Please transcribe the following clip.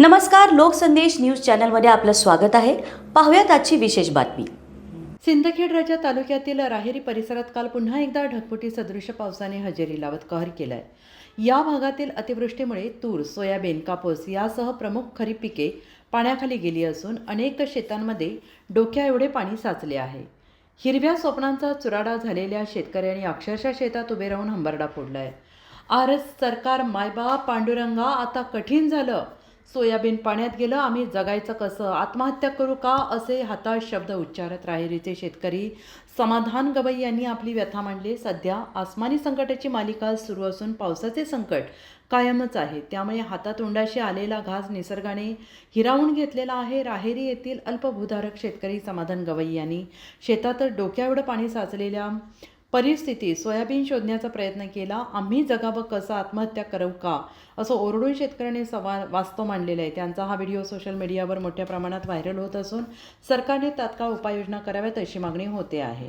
नमस्कार लोकसंदेश न्यूज चॅनलमध्ये आपलं स्वागत आहे. पाहूयात आजची विशेष बातमी. सिंदखेड राजा तालुक्यातील राहेरी परिसरात काल पुन्हा एकदा ढगफुटी सदृश पावसाने हजेरी लावत कहर केलाय. या भागातील अतिवृष्टीमुळे तूर सोयाबीन कापूस यासह प्रमुख खरीप पिके पाण्याखाली गेली असून अनेक शेतांमध्ये डोक्या एवढे पाणी साचले आहे. हिरव्या स्वप्नांचा चुराडा झालेल्या शेतकऱ्यांनी अक्षरशः शेतात उभे राहून हंबरडा फोडलाय. आरस सरकार मायबा पांडुरंगा आता कठीण झालं. सोयाबीन पाण्यात गेलं आम्ही जगायचं कसं? आत्महत्या करू का? असे हाताश शब्द उच्चारत राहेरीचे शेतकरी. समाधान गवई यांनी आपली व्यथा मांडली. सध्या आसमानी संकटाची मालिका सुरू असून पावसाचे संकट कायमच आहे. त्यामुळे हातातोंडाशी आलेला घास निसर्गाने हिरावून घेतलेला आहे. राहेरी येथील अल्पभूधारक शेतकरी समाधान गवई यांनी शेतात डोक्याएवढं पाणी साचलेल्या परिस्थिती सोयाबीन शोधण्याचा प्रयत्न केला आम्ही जगावं कसं आत्महत्या करू का? असं ओरडून शेतकऱ्यांनी सवा वास्तव मांडलेलं आहे. त्यांचा हा व्हिडिओ सोशल मीडियावर मोठ्या प्रमाणात व्हायरल होत असून सरकारने तात्काळ उपाययोजना कराव्यात अशी मागणी होते आहे.